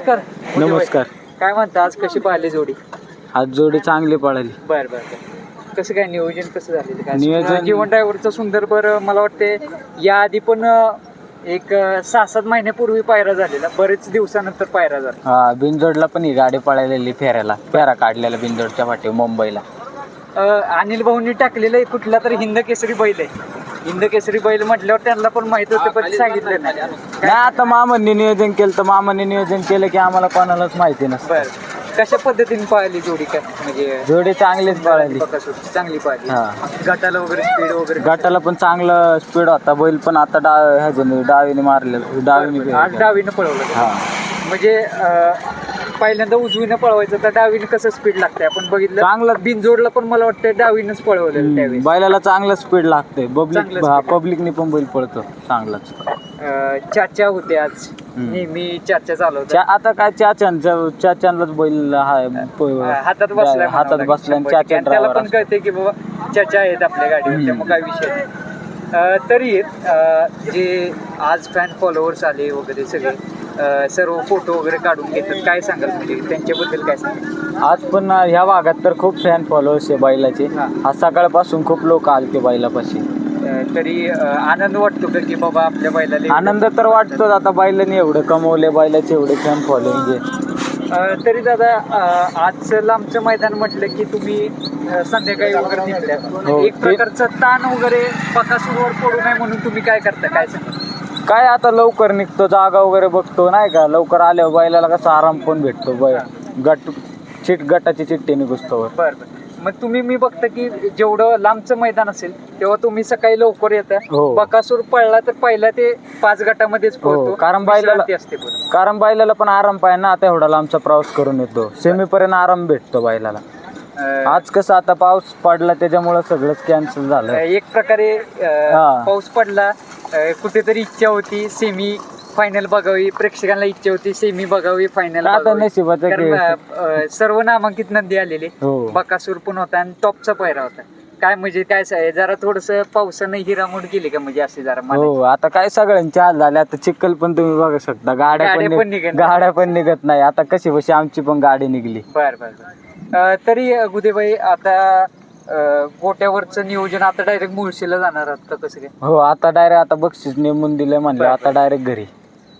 नमस्कार. नमस्कार. काय म्हणता? आज कशी पाहिली जोडी? आज जोडी चांगली पळाली. बर बर बर. कसं काय नियोजन कसं झालेलं काय नियोजन- जीवन ड्रायव्हरचं सुंदर बर मला वाटते या आधी पण अं, एक अं, सहा सात महिन्यापूर्वी पायरा झालेला. बरेच दिवसानंतर पायरा झाला. हा बिनजोडला पण ही गाडी पळालेली फेऱ्याला. फेरा काढलेला बिनजोडच्या पाठी मुंबईला. अं, अनिल भाऊंनी टाकलेलं एक कुठला तरी हिंद केसरी बैल आहे. हिंद केसरी बैल म्हटल्यावर त्यांना पण माहीत होतं पण सांगितलं नाही नाही. आता मामांनी नियोजन केलं तर मामांनी नियोजन केलं की आम्हाला कोणालाच माहिती नसतं. बर. कशा पद्धतीने पाहिली जोडी? काय म्हणजे जोडी चांगलीच पळाली. चांगली पाहिली हा. गटाला वगैरे स्पीड वगैरे गटाला पण चांगलं स्पीड होता. बैल पण आता डा ह्याच्याने डावीने मारलेलं डावीने आज डावीनं पळवलं. हा. म्हणजे अं, पहिल्यांदा उजवीनं पळवायचं तर डावीनं कसं स्पीड लागतंय आपण बघितलं. चांगलं. बिनजोडला पण मला वाटतं डावीनच पळवलेलं त्यावेळेस. बैलाला चांगलं स्पीड लागतंय. चांगलं पब्लिक speed. पब्लिकनी पण बैल पळतो. चांगलाच. चाचा होते आज. हम्म. नेहमी चाचा चालवतात चा- आता काय चाचांच्या चाचांनाच बैल हाय प- हातात बसलाय हातात म्हणावं बसलाय लागेल. चाचा आणि त्याला ड्रायव्हर पण कळते की बाबा चाचा आहेत आपल्या गाडीवर त्यामुळे काय विषय नाही. अं, तरी अं, जे आज फॅन फॉलोअर्स आले वगैरे सगळे सर्व फोटो वगैरे काढून घेतात. काय सांगाल म्हणजे त्यांच्याबद्दल काय सांगाल? आज पण ह्या भागात तर खूप फॅन फॉलोअर्स आहे बैलाचे हा. आज सकाळपासून खूप लोक आलते बैलापाशी अं, तरी अं, आनंद वाटतो का की बाबा आपल्या बैलाला आनंद तर वाटतोच. आता बैलाने एवढं कमवले बैलाचे एवढे फॅन फॉलोइंग अं, तरी दादा अं, आजचं लांबचं मैदान म्हटलं की तुम्ही अं, संध्याकाळी वगैरे निघल्या हो, एक प्रकारचं ताण वगैरे पकासूरवर पडू नये म्हणून तुम्ही काय करता? काय सांगा काय आता लवकर निघतो जागा वगैरे बघतो नाही का? लवकर आल्यावर बैलाला कसा आराम पण भेटतो बै गट चिट गटाची चिठ्ठी निघुस्तोवर बरं बरं. मग तुम्ही मी बघता की जेवढं लांबचं मैदान असेल तेव्हा तुम्ही सकाळी लवकर येता. हो. बकासूर पळला तर पहिला ते पाच गटामध्येच पळतो. हो, कारण विश्रांती असते कारण बैलाला पण आराम पाहिजे ना आता एवढा लांबचा प्रवास करून येतो. सेमीपर्यंत आराम भेटतो बैलाला. अं, आज कसं आता पाऊस पडला त्याच्यामुळे सगळंच कॅन्सल झालं. एक प्रकारे अं, हा. पाऊस पडला अं, कुठेतरी इच्छा होती सेमी फायनल बघावी प्रेक्षकांना इच्छा होती सेमी बघावी फायनल आता नशिबाचं खेळ. सर्व नामांकित नंदी आलेले. हो. बकासूर पण होता आणि टॉपचा पायरा होता. काय म्हणजे काय सा- जरा थोडस पावसानं हिरामोड केली का म्हणजे असे जरा मला हो आता काय सगळ्यांचे हाल झाले आता चिखल पण तुम्ही बघू शकता. गाड्या गाड्या पण पण निघ- निघत नाही. गाड्या पण निघत नाही. आता कशी बशी आमची पण गाडी निघली. बर बर बर. अं, तरी अं, गुदेबाई आता गोट्यावरचं नियोजन आता डायरेक्ट मुळशीला जाणार आहात का कसं काय? हो आता डायरेक्ट आता बक्षीस नेमून दिले म्हणले बरं, आता डायरेक्ट घरी.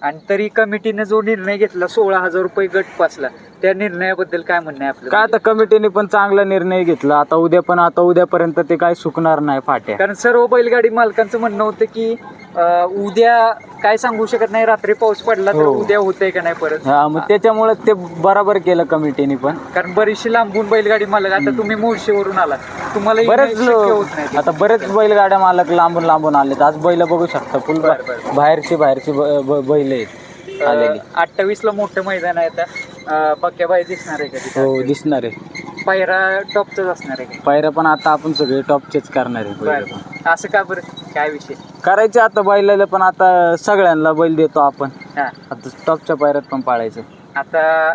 आणि तरी कमिटीने जो निर्णय घेतला सोळा हजार रुपये गट पासला त्या निर्णयाबद्दल काय म्हणणं आहे आपलं? काय आता कमिटीने पण चांगला निर्णय घेतला आता उद्या पण आता उद्यापर्यंत ते काय सुकणार नाही फाट्या. कारण सर्व बैलगाडी मालकांचं म्हणणं होतं की अं, उद्या काय सांगू शकत नाही रात्री पाऊस पडला तर हो. उद्या होतंय का नाही परत? हा मग त्याच्यामुळे ते बरोबर केलं कमिटीने पण. कारण बरीचशी लांबून बैलगाडी मालक आता तुम्ही मुळशीवरून आला तुम्हाला येणं बरेच शक्य होत नाही लो- आता बरेच बैलगाड्या मालक लांबून लांबून आलेत. आज बैल बघू शकता फुल बरं, बरं. बाहेरची बाहेरची ब- ब- बैल आहेत आलेली. अठ्ठावीस ला मोठं मैदान आहे आता. अं, बक्याबाई दिसणार आहे? हो दिसणार आहे. पायरा टॉपच असणार आहे पायऱ्या पण आता आपण सगळे टॉपचेच करणार आहे बैलं पण. बरं असं का बरं? काय विषय? करायचे आता बैलाला पण आता सगळ्यांना बैल देतो आपण. हा. आता टॉपच्या पायऱ्यात पण पाळायचं. आता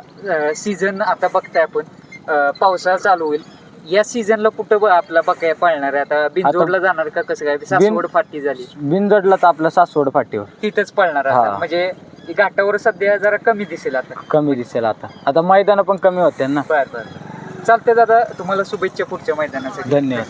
सीझन आता बघताय आपण. अं, पावसाळा चालू होईल. या सीझनला कुठं ब- आपला बकाया पाळणार आहे? आता बिंजोडला जाणार का कसं काय? सासवड फाटी झाली. बिनजडलाच आपला सासवड फाटीवर. तिथंच पळणार आता. हा. म्हणजे घाटावर सध्या जरा कमी दिसेल आता. कमी दिसेल आता. आता मैदान पण कमी होते ना. बर बर. चालतंय दादा तुम्हाला शुभेच्छा पुढच्या मैदानासाठी. धन्यवाद.